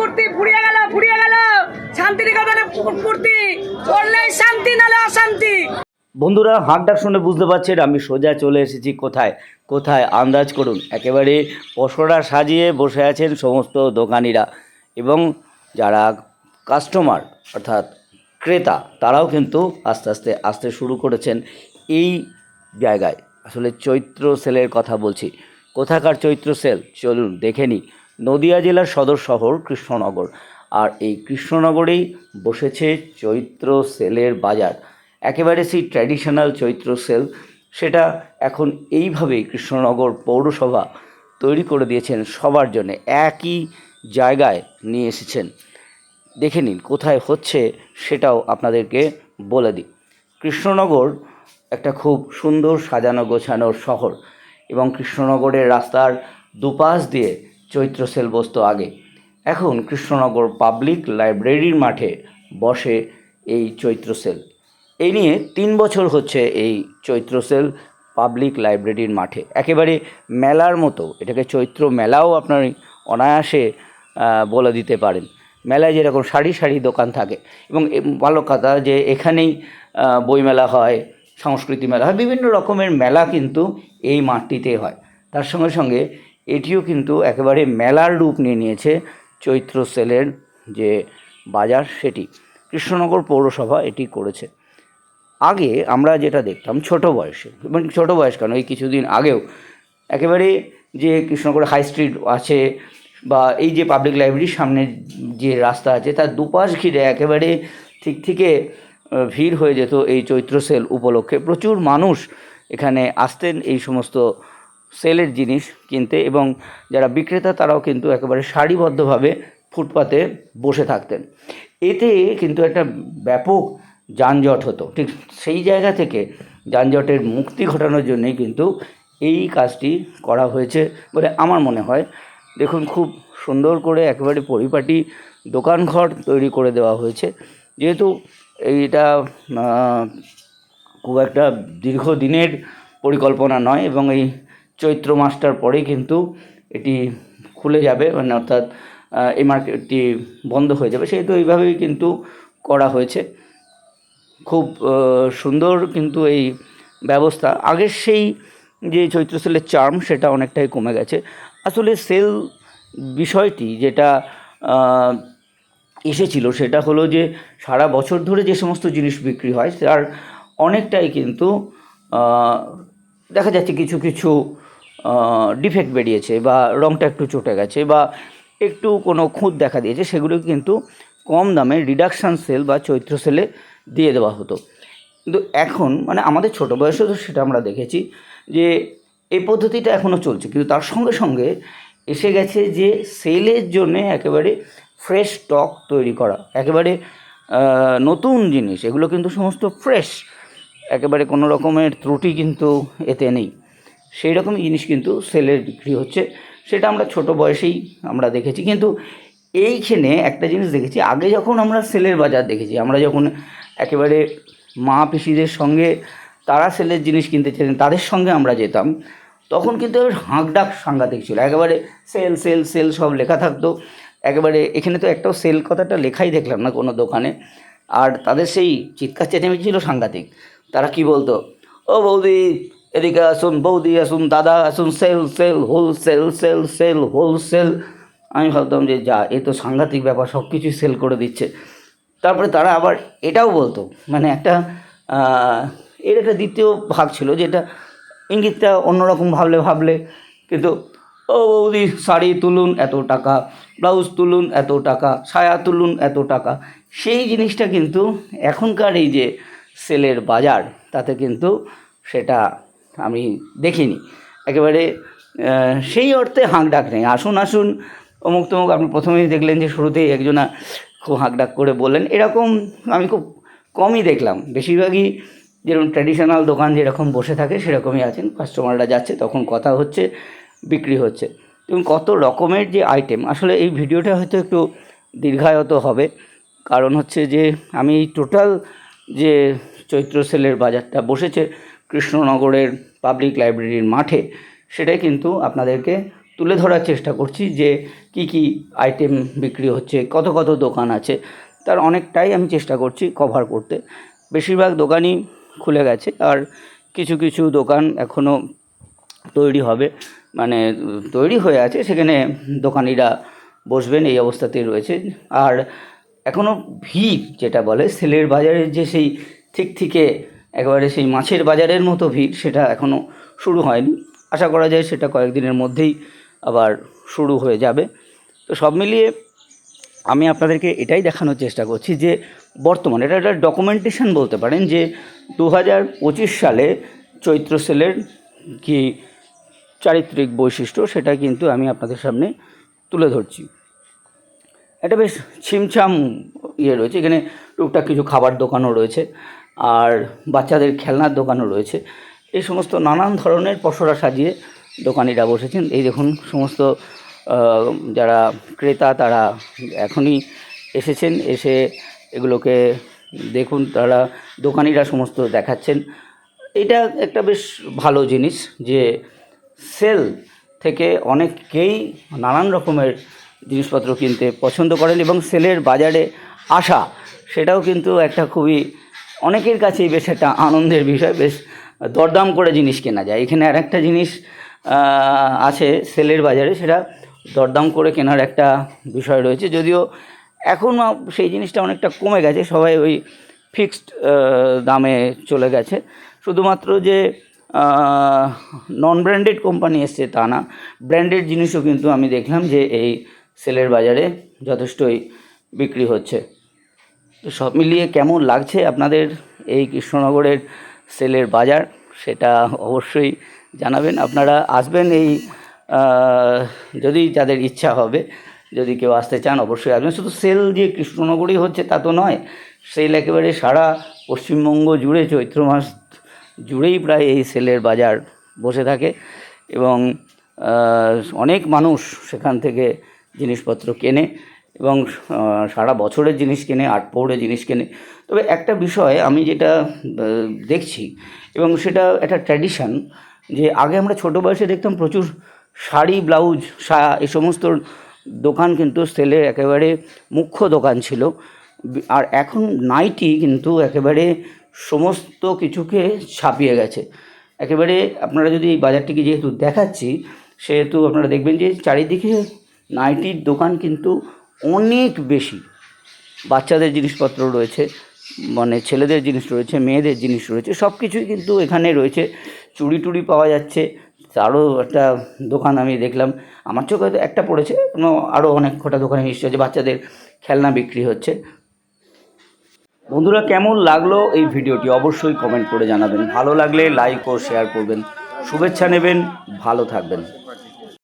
কুর্তি ফুরিয়ে গেল গেল। শান্তি, নালে অশান্তি। বন্ধুরা হাঁক ডাক শুনে বুঝতে পারছেন, আমি সোজা চলে এসেছি কোথায়? কোথায়? আন্দাজ করুন। একেবারে পশরা সাজিয়ে বসে আছেন সমস্ত দোকানিরা এবং যারা কাস্টমার অর্থাৎ ক্রেতা, তারাও কিন্তু আস্তে আস্তে আসতে শুরু করেছেন এই জায়গায়। আসলে চৈত্র সেলের কথা বলছি। কোথাকার চৈত্র সেল? চলুন দেখে নিই। নদিয়া জেলার সদর শহর কৃষ্ণনগর। আর এই কৃষ্ণনগরেই বসেছে চৈত্র সেলের বাজার। একেবারে সেই ট্র্যাডিশনাল চৈত্র সেল। সেটা এখন এইভাবেই কৃষ্ণনগর পৌরসভা তৈরি করে দিয়েছেন সবার জন্য। একই জায়গায় নিয়ে এসেছেন। দেখে নিন কোথায় হচ্ছে সেটাও আপনাদেরকে বলে দিই। কৃষ্ণনগর একটা খুব সুন্দর সাজানো গোছানো শহর এবং কৃষ্ণনগরের রাস্তার দুপাশ দিয়ে চৈত্র সেল বসত আগে। এখন কৃষ্ণনগর পাবলিক লাইব্রেরির মাঠে বসে এই চৈত্র সেল। এই নিয়ে তিন বছর হচ্ছে এই চৈত্র সেল পাবলিক লাইব্রেরির মাঠে। একেবারে মেলার মতো, এটাকে চৈত্র মেলাও আপনার অনায়াসে বলে দিতে পারেন। মেলায় যেরকম সারি সারি দোকান থাকে এবং ভালো কথা যে এখানেই বইমেলা হয়, সংস্কৃতি মেলা হয়, বিভিন্ন রকমের মেলা কিন্তু এই মাঠটিতে হয়। তার সঙ্গে সঙ্গে এটিও কিন্তু একেবারে মেলার রূপ নিয়ে নিয়েছে চৈত্র সেলের যে বাজার সেটি। কৃষ্ণনগর পৌরসভা এটি করেছে। আগে আমরা যেটা দেখতাম ছোট বয়সে এবং ছোট বয়স কেন? এই কিছুদিন আগেও একেবারে যে কৃষ্ণনগর হাই স্ট্রিট আছে বা এই যে পাবলিক লাইব্রেরির সামনে যে রাস্তা আছে, তার দুপাশ ঘিরে একেবারে ঠিক থেকে ভিড় হয়ে যেত এই চৈত্র সেল উপলক্ষে। প্রচুর মানুষ এখানে আসতেন এই সমস্ত সেলের জিনিস কিনতে এবং যারা বিক্রেতা তারাও কিন্তু একেবারে সারিবদ্ধভাবে ফুটপাতে বসে থাকতেন। এতে কিন্তু একটা ব্যাপক যানজট হতো। ঠিক সেই জায়গা থেকে যানজটের মুক্তি ঘটানোর জন্যই কিন্তু এই কাজটি করা হয়েছে বলে আমার মনে হয়। দেখুন, খুব সুন্দর করে একেবারে পরিপাটি দোকানঘর তৈরি করে দেওয়া হয়েছে। যেহেতু এইটা খুব একটা দীর্ঘদিনের পরিকল্পনা নয় এবং এই চৈত্র মাসটার পরেই কিন্তু এটি খুলে যাবে মানে অর্থাৎ এই মার্কেটটি বন্ধ হয়ে যাবে। সেহেতু এইভাবেই কিন্তু করা হয়েছে। খুব সুন্দর কিন্তু এই ব্যবস্থা। আগের সেই যে চৈত্র সেলের চার্ম সেটা অনেকটাই কমে গেছে। আসলে সেল বিষয়টি যেটা এসেছিল সেটা হলো যে সারা বছর ধরে যে সমস্ত জিনিস বিক্রি হয়, তার অনেকটাই কিন্তু দেখা যাচ্ছে কিছু কিছু ডিফেক্ট বেরিয়েছে বা রঙটা একটু চটে গেছে বা একটু কোনো খুঁত দেখা দিয়েছে সেগুলো কিন্তু কম দামে রিডাকশান সেল বা চৈত্র সেলে দিয়ে দেওয়া হতো। কিন্তু এখন মানে আমাদের ছোটো বয়সে তো সেটা আমরা দেখেছি যে এই পদ্ধতিটা এখনও চলছে, কিন্তু তার সঙ্গে সঙ্গে এসে গেছে যে সেলের জন্যে একেবারে ফ্রেশ স্টক তৈরি করা, একেবারে নতুন জিনিস, এগুলো কিন্তু সমস্ত ফ্রেশ একেবারে কোনো রকমের ত্রুটি কিন্তু এতে নেই। সেই রকম জিনিস কিন্তু সেলের বিক্রি হচ্ছে, সেটা আমরা ছোট বয়সেই আমরা দেখেছি। কিন্তু এইখানে একটা জিনিস দেখেছি, আগে যখন আমরা সেলের বাজার দেখেছি, আমরা যখন একেবারে মা পিসিদের সঙ্গে তারা সেলের জিনিস কিনতে চেতেন তাদের সঙ্গে আমরা যেতাম, তখন কিন্তু হাঁকডাক সাংঘাতিক ছিল। একেবারে সেল সেল সেল সব লেখা থাকতো। একেবারে এখানে তো একটাও সেল কথাটা লেখাই দেখলাম না কোনো দোকানে। আর তাদের সেই চিৎকার চেঁচামেচি ছিল সাংঘাতিক। তারা কি বলতো? ও বৌদি, এদিকে আসুন, বৌদি আসুন, দাদা আসুন, sale sale wholesale sale sale wholesale আমি ভাবতাম যে যা, এ তো সাংঘাতিক ব্যাপার, সব কিছুই সেল করে দিচ্ছে। তারপরে তারা আবার এটাও বলতো মানে একটা এর একটা দ্বিতীয় ভাগ ছিল, যেটা ইঙ্গিতটা অন্যরকম ভাবলে ভাবলে, কিন্তু ও বৌদি, শাড়ি তুলুন এত টাকা, ব্লাউজ তুলুন এত টাকা সায়া তুলুন এত টাকা। সেই জিনিসটা কিন্তু এখনকার এই যে সেলের বাজার, তাতে কিন্তু সেটা আমি দেখিনি। একেবারে সেই অর্থে হাঁক ডাক নেই। আসুন আসুন, অমুক তমুক, আপনি প্রথমেই দেখলেন যে শুরুতেই একজনা খুব হাঁক ডাক করে বললেন। এরকম আমি খুব কমই দেখলাম। বেশিরভাগই যেরকম ট্র্যাডিশনাল দোকান যেরকম বসে থাকে, সেরকমই আছেন। কাস্টমাররা যাচ্ছে, তখন কথা হচ্ছে। বিক্রি হচ্ছে। এবং কত রকমের যে আইটেম আসলে এই ভিডিওটা হয়তো একটু দীর্ঘায়ত হবে। কারণ হচ্ছে যে, আমি এই টোটাল যে চৈত্র সেলের বাজারটা বসেছে কৃষ্ণনগরের পাবলিক লাইব্রেরির মাঠে, সেটাই কিন্তু আপনাদেরকে তুলে ধরার চেষ্টা করছি যে, কি কি আইটেম বিক্রি হচ্ছে, কত কত দোকান আছে। তার অনেকটাই আমি চেষ্টা করছি কভার করতে। বেশিরভাগ দোকানই খুলে গেছে, আর কিছু কিছু দোকান এখনও তৈরি হবে। মানে তৈরি হয়ে আছে, সেখানে দোকানিরা বসবেন, এই অবস্থাতেই রয়েছে। আর এখনও ভিড় যেটা বলে, সেলের বাজারের যে সেই ঠিক থেকে একেবারে সেই মাছের বাজারের মতো ভিড়, সেটা এখনও শুরু হয়নি। আশা করা যায় সেটা কয়েকদিনের মধ্যেই আবার শুরু হয়ে যাবে। তো সব মিলিয়ে আমি আপনাদেরকে এটাই দেখানোর চেষ্টা করছি যে বর্তমানে, এটা একটা ডকুমেন্টেশন বলতে পারেন যে দু হাজার পঁচিশ সালে চৈত্র সেলের কি চারিত্রিক বৈশিষ্ট্য সেটা কিন্তু আমি আপনাদের সামনে তুলে ধরছি। একটা বেশ ছিমছাম ইয়ে রয়েছে, এখানে টুকটাক কিছু খাবার দোকানও রয়েছে আর বাচ্চাদের খেলনার দোকানও রয়েছে। এই সমস্ত নানান ধরনের পসরা সাজিয়ে দোকানিরা বসেছেন। এই দেখুন, সমস্ত যারা ক্রেতা তারা এখনই এসেছেন, এসে এগুলোকে দেখুন, তারা দোকানিরা সমস্ত দেখাচ্ছেন। এটা একটা বেশ ভালো জিনিস যে সেল থেকে অনেকেই নানান রকমের জিনিসপত্র কিনতে পছন্দ করেন এবং সেলের বাজারে আসা, সেটাও কিন্তু একটা খুবই, অনেকের কাছেই বেশ একটা আনন্দের বিষয়, বেশ দরদাম করে জিনিস কেনা যায়। এখানে আর একটা জিনিস আছে সেলের বাজারে, সেটা দরদাম করে কেনার একটা বিষয় রয়েছে। যদিও এখন সেই জিনিসটা অনেকটা কমে গেছে, সবাই ওই ফিক্সড দামে চলে গেছে। শুধুমাত্র যে নন ব্র্যান্ডেড কোম্পানি এসছে তা না। ব্র্যান্ডেড জিনিসও কিন্তু আমি দেখলাম যে এই সেলের বাজারে যথেষ্টই বিক্রি হচ্ছে। তো সব মিলিয়ে কেমন লাগছে আপনাদের এই কৃষ্ণনগরের সেলের বাজার সেটা অবশ্যই জানাবেন। আপনারা আসবেন এই যদি যাদের ইচ্ছা হবে, যদি কেউ আসতে চান অবশ্যই আসবেন। শুধু সেল যে কৃষ্ণনগরেই হচ্ছে তা তো নয়, সেল একেবারে সারা পশ্চিমবঙ্গ জুড়ে চৈত্র মাস জুড়েই প্রায় এই সেলের বাজার বসে থাকে এবং অনেক মানুষ সেখান থেকে জিনিসপত্র কেনে এবং সারা বছরের জিনিস কেনে, আট পৌড়ে জিনিস কেনে। তবে একটা বিষয় আমি যেটা দেখছি এবং সেটা একটা ট্র্যাডিশন যে আগে আমরা ছোটো বয়সে দেখতাম প্রচুর শাড়ি, ব্লাউজ সায়া এ সমস্ত দোকান কিন্তু সেলে একেবারে মুখ্য দোকান ছিল। আর এখন নাইটি কিন্তু একেবারে সমস্ত কিছুকে ছাপিয়ে গেছে। একেবারে আপনারা যদি এই বাজারটিকে যেহেতু দেখাচ্ছি, সেহেতু আপনারা দেখবেন যে চারিদিকে নাইটির দোকান কিন্তু অনেক বেশি। বাচ্চাদের জিনিসপত্র রয়েছে মানে ছেলেদের জিনিস রয়েছে, মেয়েদের জিনিস রয়েছে সব কিছুই কিন্তু এখানে রয়েছে। চুড়ি টুড়ি পাওয়া যাচ্ছে, তারও একটা দোকান আমি দেখলাম। আমার চোখে একটা পড়েছে আরও অনেক কটা দোকানে নিশ্চয় আছে, বাচ্চাদের খেলনা বিক্রি হচ্ছে। বন্ধুরা, কেমন লাগল এই ভিডিওটি? অবশ্যই কমেন্ট করে জানাবেন। ভালো লাগলে লাইক ও শেয়ার করবেন। শুভেচ্ছা নেবেন। ভালো থাকবেন।